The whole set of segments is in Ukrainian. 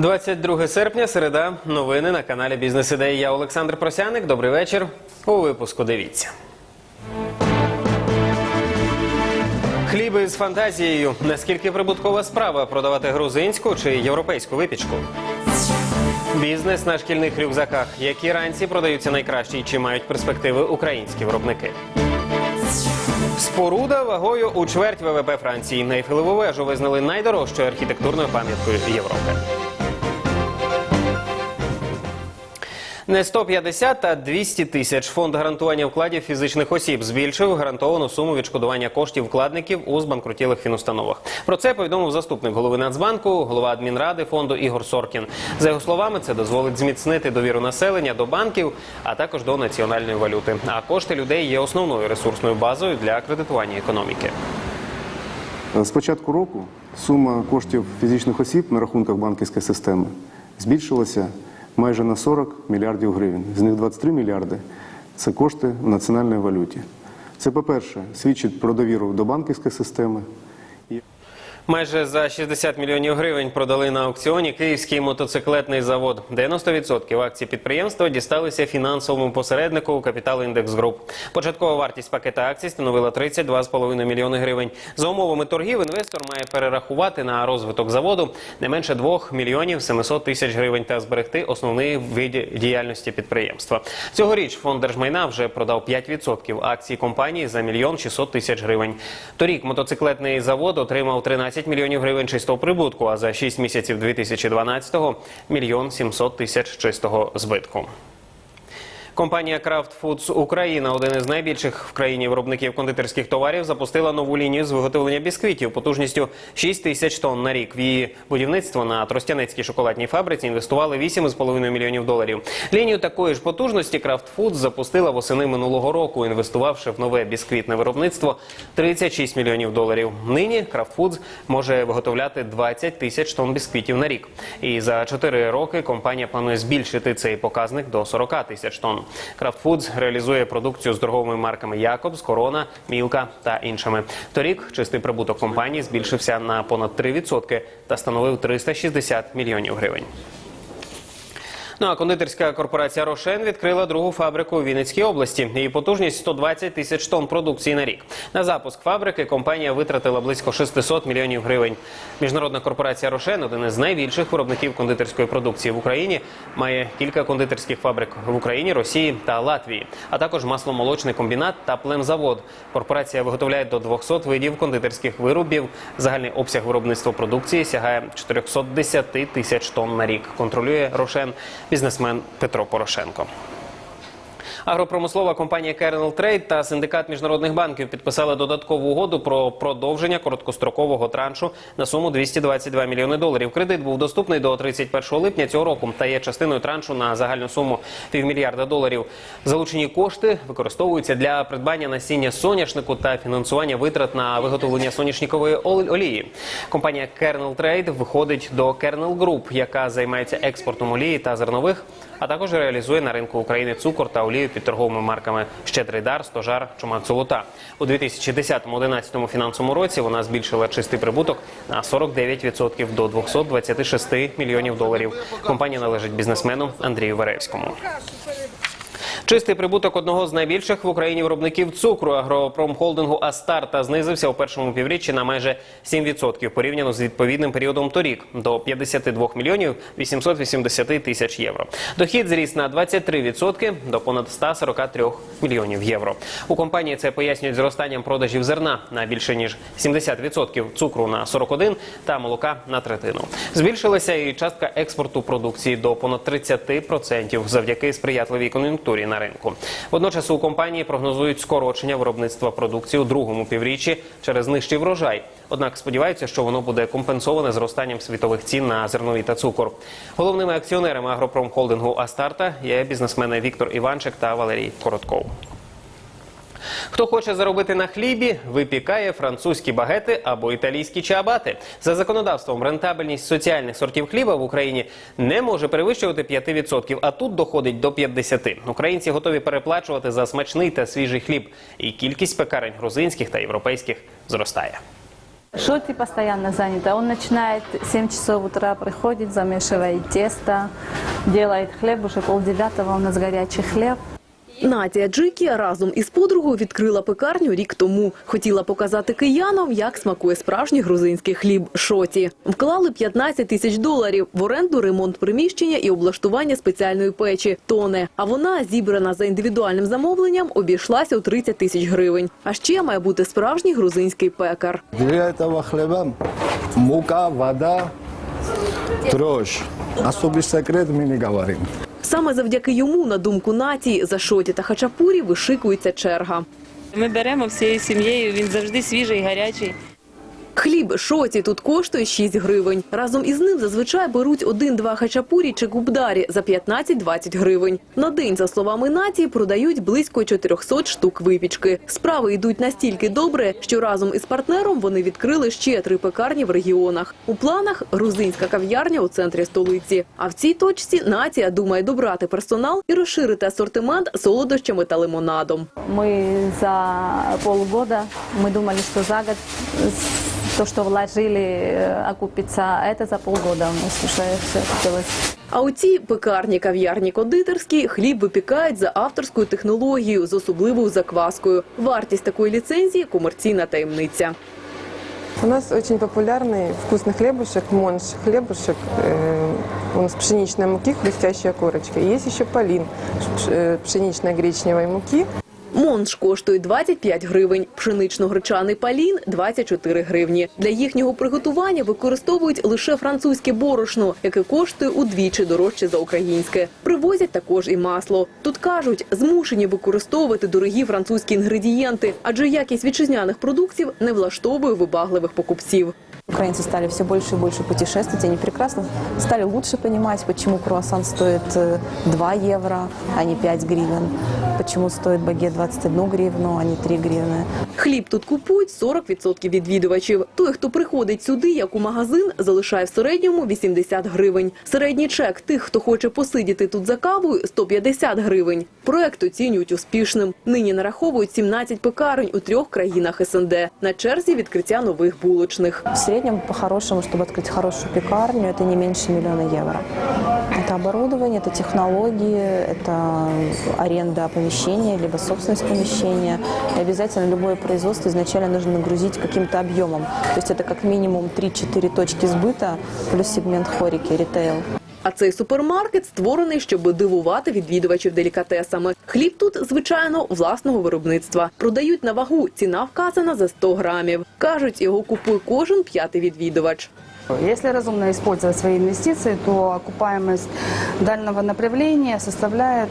22 серпня, середа. Новини на каналі Бізнес Ідеї. Я Олександр Просяник. Добрий вечір. У випуску дивіться. Хліби з фантазією. Наскільки прибуткова справа продавати грузинську чи європейську випічку? Бізнес на шкільних рюкзаках. Які ранці продаються найкращі і чи мають перспективи українські виробники? Споруда вагою у чверть ВВП Франції. Нейфелеву вежу визнали найдорожчою архітектурною пам'яткою Європи. Не 150, а 200 тисяч. Фонд гарантування вкладів фізичних осіб збільшив гарантовану суму відшкодування коштів вкладників у збанкрутілих фінустановах. Про це повідомив заступник голови Нацбанку, голова адмінради фонду Ігор Соркін. За його словами, це дозволить зміцнити довіру населення до банків, а також до національної валюти. А кошти людей є основною ресурсною базою для кредитування економіки. З початку року сума коштів фізичних осіб на рахунках банківської системи збільшилася майже на 40 мільярдів гривень. З них 23 мільярди це кошти в національній валюті. Це, по-перше, свідчить про довіру до банківської системи. Майже за 60 мільйонів гривень продали на аукціоні київський мотоциклетний завод. 90% акцій підприємства дісталися фінансовому посереднику Капітал Індекс Груп. Початкова вартість пакета акцій становила 32,5 мільйони гривень. За умовами торгів інвестор має перерахувати на розвиток заводу не менше 2 мільйонів 700 тисяч гривень та зберегти основний вид діяльності підприємства. Цьогоріч фонд держмайна вже продав 5% акцій компанії за мільйон 600 тисяч гривень. Торік мотоциклетний завод отримав 13 мільйонів гривень чистого прибутку, а за 6 місяців 2012-го – мільйон 700 тисяч чистого збитку. Компанія Kraft Foods Україна, один із найбільших в країні виробників кондитерських товарів, запустила нову лінію з виготовлення бісквітів потужністю 6 тисяч тонн на рік. В її будівництво на Тростянецькій шоколадній фабриці інвестували 8,5 мільйонів доларів. Лінію такої ж потужності Kraft Foods запустила восени минулого року, інвестувавши в нове бісквітне виробництво 36 мільйонів доларів. Нині Kraft Foods може виготовляти 20 тисяч тонн бісквітів на рік. І за 4 роки компанія планує збільшити цей показник до 40 тисяч тонн. Kraft Foods реалізує продукцію з торговими марками Якобс, Корона, Мілка та іншими. Торік чистий прибуток компанії збільшився на понад 3% та становив 360 мільйонів гривень. Ну а кондитерська корпорація Рошен відкрила другу фабрику у Вінницькій області. Її потужність 120 тисяч тонн продукції на рік. На запуск фабрики компанія витратила близько 600 мільйонів гривень. Міжнародна корпорація Рошен, один із найбільших виробників кондитерської продукції в Україні, має кілька кондитерських фабрик в Україні, Росії та Латвії, а також масломолочний комбінат та племзавод. Корпорація виготовляє до 200 видів кондитерських виробів. Загальний обсяг виробництва продукції сягає 410 тисяч тонн на рік. Контролює Рошен бізнесмен Петро Порошенко. Агропромислова компанія Kernel Trade та синдикат міжнародних банків підписали додаткову угоду про продовження короткострокового траншу на суму 222 мільйони доларів. Кредит був доступний до 31 липня цього року та є частиною траншу на загальну суму півмільярда доларів. Залучені кошти використовуються для придбання насіння соняшнику та фінансування витрат на виготовлення соняшникової ол- олії. Компанія Kernel Trade виходить до Kernel Group, яка займається експортом олії та зернових а також реалізує на ринку України цукор та олію під торговими марками Щедрий дар, Стожар, Чумак Золота. У 2010-2011 фінансовому році вона збільшила чистий прибуток на 49% до 226 мільйонів доларів. Компанія належить бізнесмену Андрію Веревському. Чистий прибуток одного з найбільших в Україні виробників цукру агропромхолдингу Астарта знизився у першому півріччі на майже 7% порівняно з відповідним періодом торік до 52 мільйонів 880 тисяч євро. Дохід зріс на 23% до понад 143 мільйонів євро. У компанії це пояснюють зростанням продажів зерна на більше ніж 70%, цукру на 41% та молока на третину. Збільшилася і частка експорту продукції до понад 30% завдяки сприятливій кон'юнктурі на ринку. Водночас у компанії прогнозують скорочення виробництва продукції у другому півріччі через нижчий врожай. Однак сподіваються, що воно буде компенсоване зростанням світових цін на зернові та цукор. Головними акціонерами агропромхолдингу Астарта є бізнесмени Віктор Іванчик та Валерій Коротков. Хто хоче заробити на хлібі, випікає французькі багети або італійські чаабати. За законодавством рентабельність соціальних сортів хліба в Україні не може перевищувати 5%, а тут доходить до 50%. Українці готові переплачувати за смачний та свіжий хліб, і кількість пекарень грузинських та європейських зростає. Шоти постоянно занята. Он начинает 7 часов утра, приходит, замешивает тесто, делает хлебушек, пол девятого у нас горячий хлеб. Надія Джикі разом із подругою відкрила пекарню рік тому. Хотіла показати киянам, як смакує справжній грузинський хліб шоті. Вклали 15 тисяч доларів в оренду, ремонт приміщення і облаштування спеціальної печі тоне. А вона, зібрана за індивідуальним замовленням, обійшлася у 30 тисяч гривень. А ще має бути справжній грузинський пекар. Для этого хлеба мука, вода, дрожь. Особый секрет мы не говорим. Саме завдяки йому, на думку нації, за шоті та хачапурі вишикується черга. Ми беремо всією сім'єю, він завжди свіжий, гарячий. Хліб шоті тут коштує 6 гривень. Разом із ним зазвичай беруть один-два хачапурі чи губдарі за 15-20 гривень. На день, за словами нації, продають близько 400 штук випічки. Справи йдуть настільки добре, що разом із партнером вони відкрили ще три пекарні в регіонах. У планах грузинська кав'ярня у центрі столиці. А в цій точці нація думає добрати персонал і розширити асортимент солодощами та лимонадом. Мы за полгода, мы думали, что за год то, что вложили, э, окупится, а это за полгода у нас уже все купилось. А у цій пекарні, кав'ярні кондитерській хліб випікають за авторською технологією з особливою закваскою. Вартість такої ліцензії – комерційна таємниця. У нас очень популярный вкусный хлебушек, монш хлебушек. э, Он с пшеничной муки, хрустящая корочка. И есть еще полин ш- э, пшеничной гречневой муки. Монш коштує 25 гривень, пшенично-гречаний палін – 24 гривні. Для їхнього приготування використовують лише французьке борошно, яке коштує удвічі дорожче за українське. Привозять також і масло. Тут кажуть, змушені використовувати дорогі французькі інгредієнти, адже якість вітчизняних продуктів не влаштовує вибагливих покупців. Украинцы стали все больше и больше путешествовать, они прекрасно стали лучше понимать, почему круассан стоит э, 2 евро, а не 5 гривен, почему стоит багет 21 гривну, а не 3 гривны. Хліб тут купують 40% відвідувачів. Той, хто приходить сюди, як у магазин, залишає в середньому 80 гривень. Середній чек тих, хто хоче посидіти тут за кавою – 150 гривень. Проект оцінюють успішним. Нині нараховують 17 пекарень у трьох країнах СНД. На черзі відкриття нових булочних. В среднем, по-хорошему, чтобы открыть хорошую пекарню, это не меньше миллиона евро. Это оборудование, это технологии, это аренда помещения, либо собственность помещения. И обязательно любое производство изначально нужно нагрузить каким-то объемом. То есть это как минимум 3-4 точки сбыта плюс сегмент хорики, ритейл. А цей супермаркет створений, щоб дивувати відвідувачів делікатесами. Хліб тут, звичайно, власного виробництва. Продають на вагу. Ціна вказана за 100 грамів. Кажуть, його купує кожен п'ятий відвідувач. Если разумно использовать свои инвестиции, то окупаемость дальнего направления составляет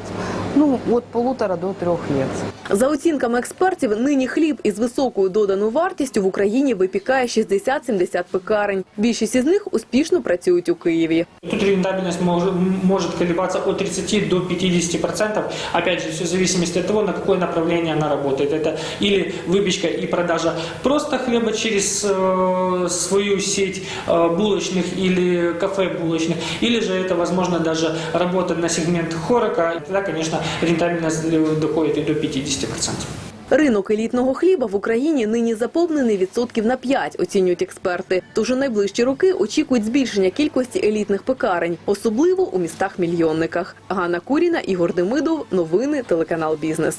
ну, от полутора до трех лет. За оцінками експертів, нині хліб із високою доданою вартістю в Україні випікає 60-70 пекарень. Більшість із них успішно працюють у Києві. Тут рентабельность может, может колебаться от 30 до 50 процентов. Опять же, все в зависимости от того, на какое направление она работает. Это или выпечка и продажа просто хлеба через э, свою сеть э, булочных или кафе булочных, или же это, возможно, даже работа на сегмент хорока. И Тогда, конечно, рентабельность э, доходит и до 50 процентов. Ринок елітного хліба в Україні нині заповнений відсотків на 5, оцінюють експерти. Тож у найближчі роки очікують збільшення кількості елітних пекарень, особливо у містах-мільйонниках. Ганна Куріна, Ігор Демидов. Новини телеканал Бізнес.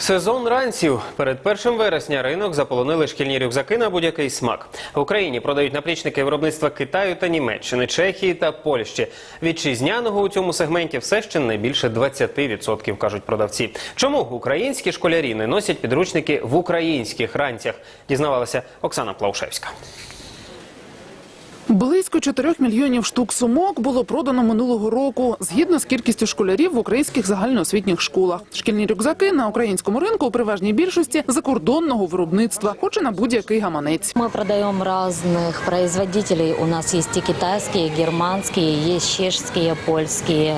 Сезон ранців. Перед 1 вересня ринок заполонили шкільні рюкзаки на будь-який смак. В Україні продають наплічники виробництва Китаю та Німеччини, Чехії та Польщі. Вітчизняного у цьому сегменті все ще не більше 20%, кажуть продавці. Чому українські школярі не носять підручники в українських ранцях? Дізнавалася Оксана Плаушевська. Близько 4 мільйонів штук сумок було продано минулого року, згідно з кількістю школярів в українських загальноосвітніх школах. Шкільні рюкзаки на українському ринку у переважній більшості закордонного виробництва, хоч і на будь-який гаманець. Мы продаем разных производителей. У нас есть и китайские, и германские, есть чешские, польские.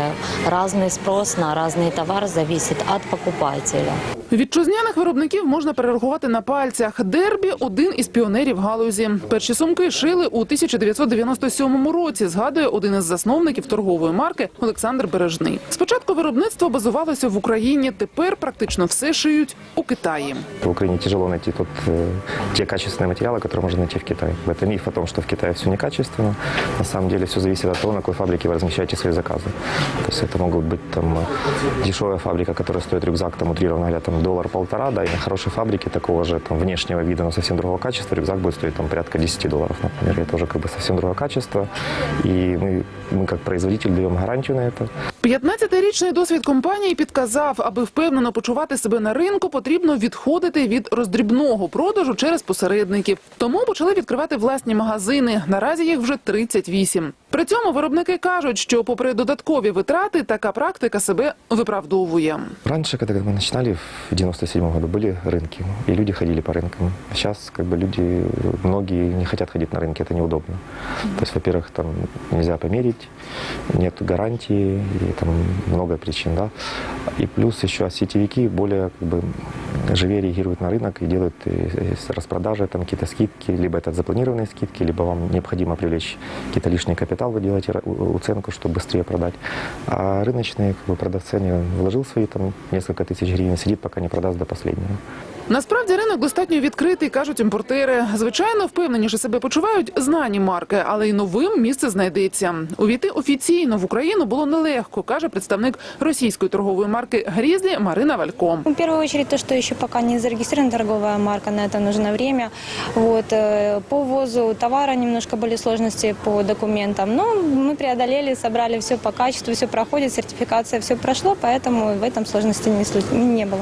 Разный спрос на разный товар зависит от покупателя. Вітчизняних виробників можна перерахувати на пальцях. Дербі – один із піонерів галузі. Перші сумки шили у 1997 році, згадує один із засновників торгової марки Олександр Бережний. Спочатку виробництво базувалося в Україні, тепер практично все шиють у Китаї. В Украине тяжело найти тот, э, те качественные материалы, которые можно найти в Китае. Это миф о том, что в Китае все некачественно. На самом деле все зависит от того, на какой фабрике вы размещаете свои заказы. То есть это могут быть там э, дешевая фабрика, которая стоит рюкзак, там утрированно говоря, там доллар-полтора, да, и на хорошей фабрике такого же там внешнего вида, но совсем другого качества, рюкзак будет стоить там порядка 10 долларов, например. Это уже как бы совсем другое качество. И мы, мы как производитель даем гарантию на это. 15-річний досвід компанії підказав, аби впевнено почувати себе на ринку, потрібно відходити від роздрібного продажу через посередників. Тому почали відкривати власні магазини. Наразі їх вже 38. При цьому виробники кажуть, що попри додаткові витрати, така практика себе виправдовує. Раньше, когда мы начинали в 97 году, были рынки, и люди ходили по рынкам. А сейчас как бы люди, многие не хотят ходить на рынки, это неудобно. То есть, во-первых, там нельзя померить, нет гарантии, И много причин, да. И плюс еще сетевики более как бы живее реагируют на рынок и делают э, распродажи, там какие-то скидки, либо это запланированные скидки, либо вам необходимо привлечь какие-то лишний капитал, вы делаете уценку, чтобы быстрее продать. А рыночные как бы, продавцы, они вложил свои там несколько тысяч гривен, сидит, пока не продаст до последнего. Насправді ринок достатньо відкритий, кажуть імпортери. Звичайно, впевненіше себе почувають знані марки, але й новим місце знайдеться. Увійти офіційно в Україну було нелегко, каже представник російської торгової марки Грізлі Марина Валько. В первую очередь то, что еще пока не зарегистрирована торговая марка, на это нужно время. Вот, э, по ввозу товара немножко были сложности по документам, но мы преодолели, собрали все по качеству, все проходит, сертификация, все прошло, поэтому в этом сложности не, слу- не было.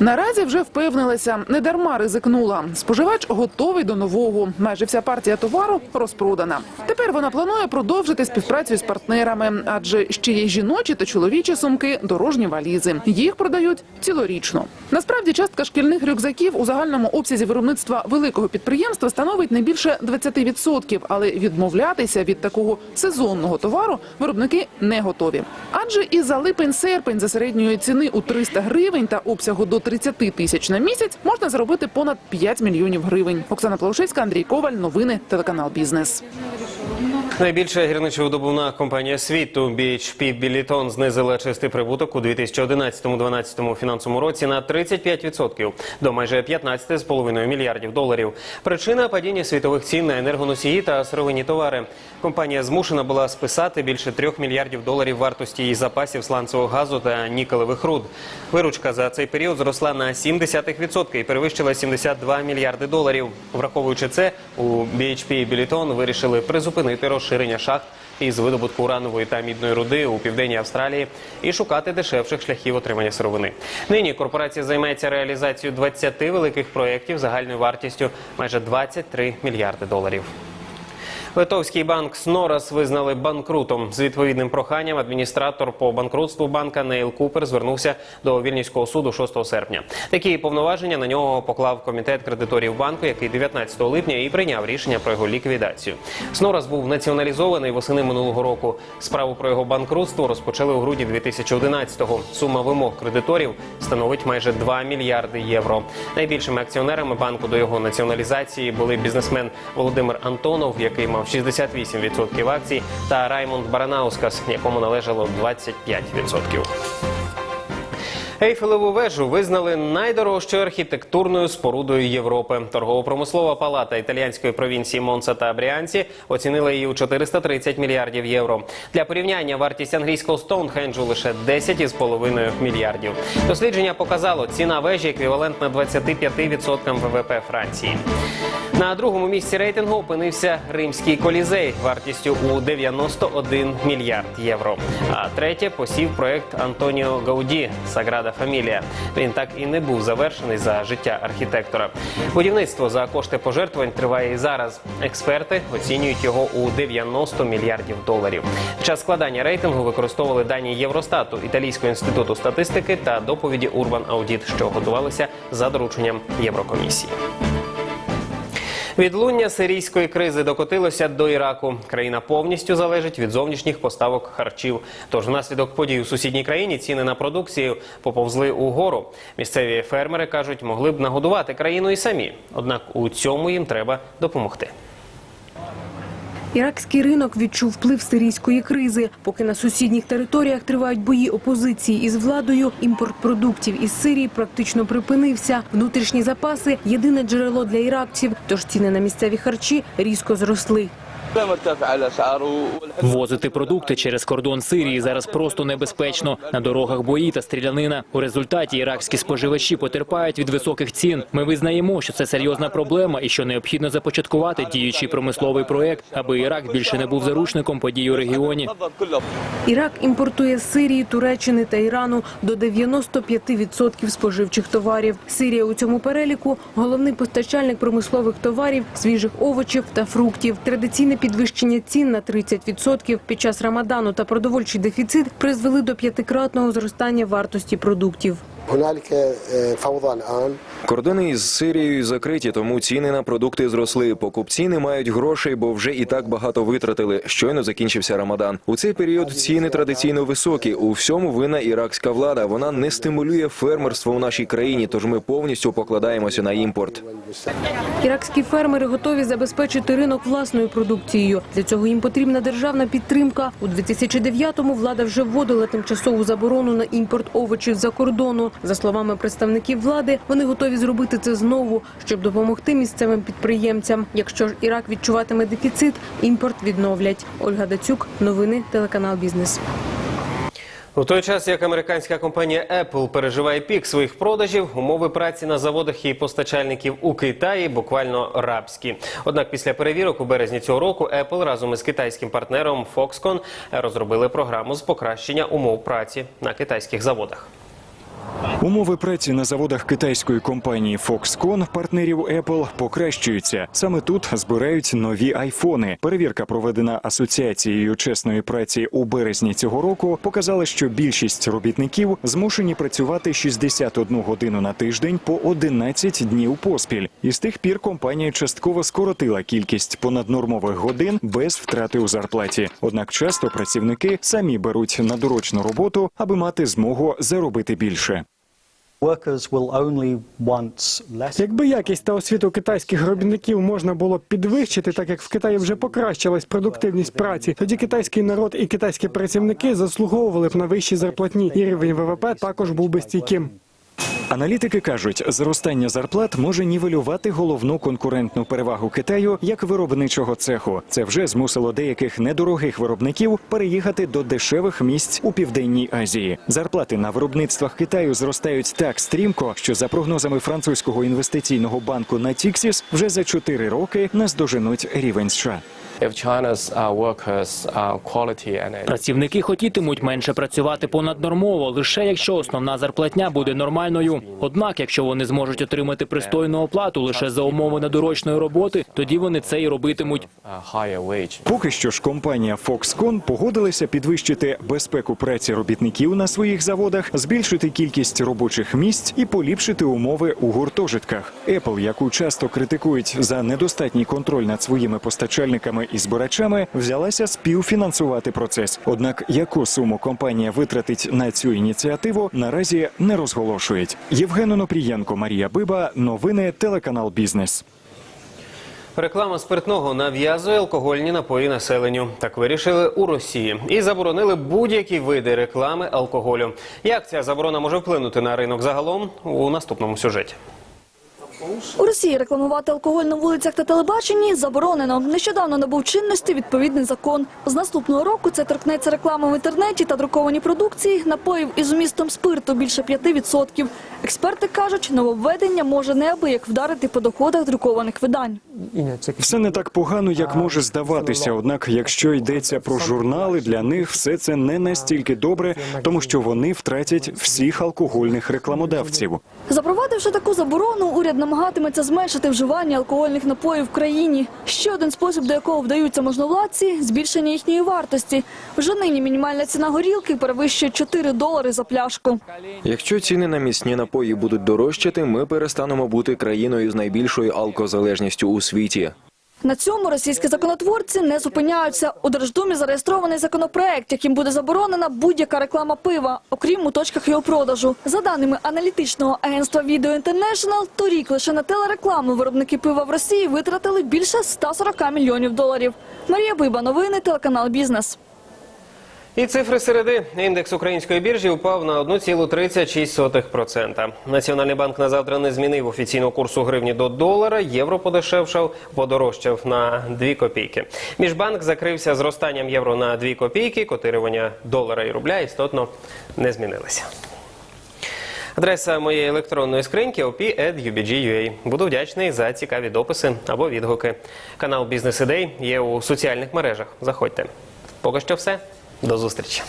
Наразі вже впевнилася, не дарма ризикнула. Споживач готовий до нового. Майже вся партія товару розпродана. Тепер вона планує продовжити співпрацю з партнерами, адже ще є жіночі та чоловічі сумки, дорожні валізи. Їх продають цілорічно. Насправді, частка шкільних рюкзаків у загальному обсязі виробництва великого підприємства становить не більше 20%, але відмовлятися від такого сезонного товару виробники не готові. Адже і за липень-серпень за середньої ціни у 300 гривень та обсягу до 30 тисяч на місяць можна заробити понад 5 мільйонів гривень. Оксана Плаушевська, Андрій Коваль. Новини телеканал Бізнес. Найбільша гірничо-видобувна компанія світу BHP Billiton знизила чистий прибуток у 2011-2012 фінансовому році на 35% до майже 15,5 мільярдів доларів. Причина падіння світових цін на енергоносії та сировинні товари. Компанія змушена була списати більше 3 мільярдів доларів вартості її запасів сланцевого газу та нікелевих руд. Виручка за цей період зросла на 0,7% і перевищила 72 мільярди доларів. Враховуючи це, у BHP Billiton вирішили призупинити розширення шахт із видобутку уранової та мідної руди у південній Австралії і шукати дешевших шляхів отримання сировини. Нині корпорація займається реалізацією 20 великих проєктів загальною вартістю майже 23 мільярди доларів. Литовський банк Снорас визнали банкрутом. З відповідним проханням адміністратор по банкрутству банка Нейл Купер звернувся до Вільнюського суду 6 серпня. Такі повноваження на нього поклав комітет кредиторів банку, який 19 липня і прийняв рішення про його ліквідацію. Снорас був націоналізований восени минулого року. Справу про його банкрутство розпочали у грудні 2011-го. Сума вимог кредиторів становить майже 2 мільярди євро. Найбільшими акціонерами банку до його націоналізації були бізнесмен Володимир Антонов, який мав 68% акцій, та Раймонд Баранаускас, якому належало 25%. Ейфелеву вежу визнали найдорожчою архітектурною спорудою Європи. Торгово-промислова палата італіянської провінції Монса та Бріанці оцінила її у 430 мільярдів євро. Для порівняння вартість англійського Стоунхенджу лише 10,5 мільярдів. Дослідження показало, ціна вежі еквівалентна 25% ВВП Франції. На другому місці рейтингу опинився римський колізей вартістю у 91 мільярд євро. А третє посів проект Антоніо Гауді Саграда Фамілія. Він так і не був завершений за життя архітектора. Будівництво за кошти пожертвувань триває і зараз. Експерти оцінюють його у 90 мільярдів доларів. В час складання рейтингу використовували дані Євростату, Італійського інституту статистики та доповіді Urban Audit, що готувалися за дорученням Єврокомісії. Відлуння сирійської кризи докотилося до Іраку. Країна повністю залежить від зовнішніх поставок харчів. Тож внаслідок подій у сусідній країні ціни на продукцію поповзли угору. Місцеві фермери кажуть, могли б нагодувати країну і самі. Однак у цьому їм треба допомогти. Іракський ринок відчув вплив сирійської кризи. Поки на сусідніх територіях тривають бої опозиції із владою, імпорт продуктів із Сирії практично припинився. Внутрішні запаси – єдине джерело для іракців, тож ціни на місцеві харчі різко зросли. Возити продукти через кордон Сирії зараз просто небезпечно. На дорогах бої та стрілянина. У результаті іракські споживачі потерпають від високих цін. Ми визнаємо, що це серйозна проблема і що необхідно започаткувати діючий промисловий проект, аби Ірак більше не був заручником подій у регіоні. Ірак імпортує з Сирії, Туреччини та Ірану до 95% споживчих товарів. Сирія у цьому переліку – головний постачальник промислових товарів, свіжих овочів та фруктів. Традиційне підвищення цін на 30% під час Рамадану та продовольчий дефіцит призвели до п'ятикратного зростання вартості продуктів. Кордони із Сирією закриті, тому ціни на продукти зросли. Покупці не мають грошей, бо вже і так багато витратили. Щойно закінчився Рамадан. У цей період ціни традиційно високі. У всьому винна іракська влада. Вона не стимулює фермерство у нашій країні, тож ми повністю покладаємося на імпорт. Іракські фермери готові забезпечити ринок власною продукцією. Для цього їм потрібна державна підтримка. У 2009-му влада вже вводила тимчасову заборону на імпорт овочів за кордону. За словами представників влади, вони готові зробити це знову, щоб допомогти місцевим підприємцям. Якщо ж Ірак відчуватиме дефіцит, імпорт відновлять. Ольга Дацюк, новини, телеканал Бізнес. У той час, як американська компанія Apple переживає пік своїх продажів, умови праці на заводах і постачальників у Китаї буквально рабські. Однак після перевірок у березні цього року Apple разом із китайським партнером Foxconn розробили програму з покращення умов праці на китайських заводах. Умови праці на заводах китайської компанії Foxconn, партнерів Apple, покращуються. Саме тут збирають нові айфони. Перевірка, проведена асоціацією чесної праці у березні цього року, показала, що більшість робітників змушені працювати 61 годину на тиждень по 11 днів поспіль. І з тих пір компанія частково скоротила кількість понаднормових годин без втрати у зарплаті. Однак часто працівники самі беруть на дорочну роботу, аби мати змогу заробити більше. Якби якість та освіту китайських робітників можна було підвищити, так як в Китаї вже покращилась продуктивність праці, тоді китайський народ і китайські працівники заслуговували б на вищі зарплатні, і рівень ВВП також був би стійким. Аналітики кажуть, зростання зарплат може нівелювати головну конкурентну перевагу Китаю як виробничого цеху. Це вже змусило деяких недорогих виробників переїхати до дешевих місць у південній Азії. Зарплати на виробництвах Китаю зростають так стрімко, що за прогнозами французького інвестиційного банку Natixis вже за 4 роки наздоженуть рівень США. Працівники хотітимуть менше працювати понаднормово, лише якщо основна зарплатня буде нормальною. Однак, якщо вони зможуть отримати пристойну оплату лише за умови недорочної роботи, тоді вони це і робитимуть. Поки що ж компанія Foxconn погодилася підвищити безпеку праці робітників на своїх заводах, збільшити кількість робочих місць і поліпшити умови у гуртожитках. Apple, яку часто критикують за недостатній контроль над своїми постачальниками і збирачами, взялася співфінансувати процес. Однак яку суму компанія витратить на цю ініціативу, наразі не розголошують. Євген Онопрієнко, Марія Биба, новини, телеканал Бізнес. Реклама спиртного нав'язує алкогольні напої населенню. Так вирішили у Росії і заборонили будь-які види реклами алкоголю. Як ця заборона може вплинути на ринок загалом у наступному сюжеті? У Росії рекламувати алкоголь на вулицях та телебаченні заборонено. Нещодавно набув чинності відповідний закон. З наступного року це торкнеться реклами в інтернеті та друкованій продукції напоїв із вмістом спирту більше 5%. Експерти кажуть, нововведення може неабияк вдарити по доходах друкованих видань. Все не так погано, як може здаватися. Однак, якщо йдеться про журнали, для них все це не настільки добре, тому що вони втратять всіх алкогольних рекламодавців. Запровадивши таку заборону, уряд намагається намагатиметься зменшити вживання алкогольних напоїв в країні. Ще один спосіб, до якого вдаються можновладці – збільшення їхньої вартості. Вже нині мінімальна ціна горілки перевищує 4 долари за пляшку. Якщо ціни на міцні напої будуть дорожчати, ми перестанемо бути країною з найбільшою алкозалежністю у світі. На цьому російські законотворці не зупиняються. У Держдумі зареєстрований законопроект, яким буде заборонена будь-яка реклама пива, окрім у точках його продажу. За даними аналітичного агентства Video International, торік лише на телерекламу виробники пива в Росії витратили більше 140 мільйонів доларів. Марія Биба, новини, телеканал Бізнес. І цифри середи. Індекс української біржі впав на 1,36%. Національний банк на завтра не змінив офіційного курсу гривні до долара. Євро подешевшав, подорожчав на 2 копійки. Міжбанк закрився зростанням євро на 2 копійки. Котирування долара і рубля істотно не змінилися. Адреса моєї електронної скриньки op.ubg.ua. Буду вдячний за цікаві дописи або відгуки. Канал Бізнес Ідей є у соціальних мережах. Заходьте. Поки що все. До зустрічі.